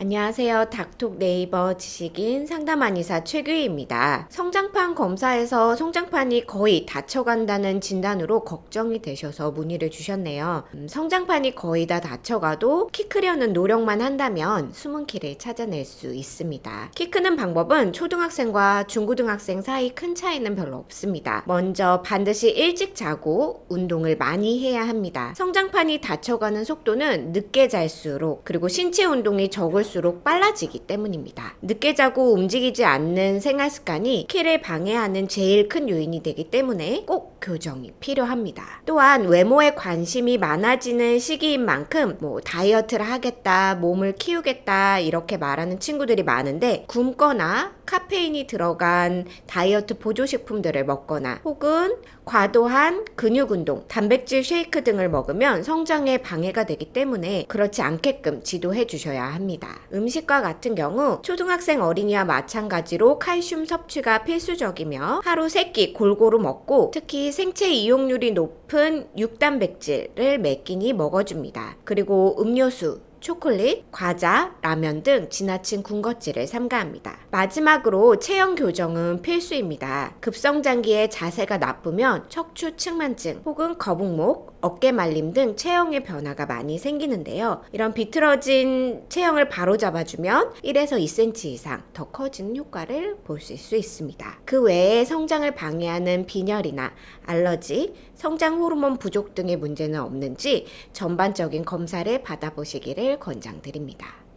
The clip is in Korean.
안녕하세요. 닥톡 네이버 지식인 상담한의사 최규희입니다. 성장판 검사에서 성장판이 거의 닫혀간다는 진단으로 걱정이 되셔서 문의를 주셨네요. 음, 성장판이 거의 다 닫혀가도 키 크려는 노력만 한다면 숨은 키를 찾아낼 수 있습니다. 키 크는 방법은 초등학생과 중고등학생 사이 큰 차이는 별로 없습니다. 먼저 반드시 일찍 자고 운동을 많이 해야 합니다. 성장판이 닫혀가는 속도는 늦게 잘수록 그리고 신체 운동이 적을 수록 빨라지기 때문입니다. 늦게 자고 움직이지 않는 생활 습관이 키를 방해하는 제일 큰 요인이 되기 때문에 꼭 교정이 필요합니다. 또한 외모에 관심이 많아지는 시기인 만큼 뭐 다이어트를 하겠다, 몸을 키우겠다 이렇게 말하는 친구들이 많은데 굶거나 카페인이 들어간 다이어트 보조식품들을 먹거나 혹은 과도한 근육 운동, 단백질 쉐이크 등을 먹으면 성장에 방해가 되기 때문에 그렇지 않게끔 지도해 주셔야 합니다. 음식과 같은 경우 초등학생 어린이와 마찬가지로 칼슘 섭취가 필수적이며 하루 3끼 골고루 먹고 특히 생체 이용률이 높은 육단백질을 매 끼니 먹어줍니다. 그리고 음료수, 초콜릿, 과자, 라면 등 지나친 군것질을 삼가합니다. 마지막으로 체형 교정은 필수입니다. 급성장기에 자세가 나쁘면 척추 측만증 혹은 거북목, 어깨 말림 등 체형의 변화가 많이 생기는데요. 이런 비틀어진 체형을 바로 잡아주면 1에서 2cm 이상 더 커지는 효과를 보실 수 있습니다. 그 외에 성장을 방해하는 빈혈이나 알러지, 성장 호르몬 부족 등의 문제는 없는지 전반적인 검사를 받아보시기를 권장드립니다.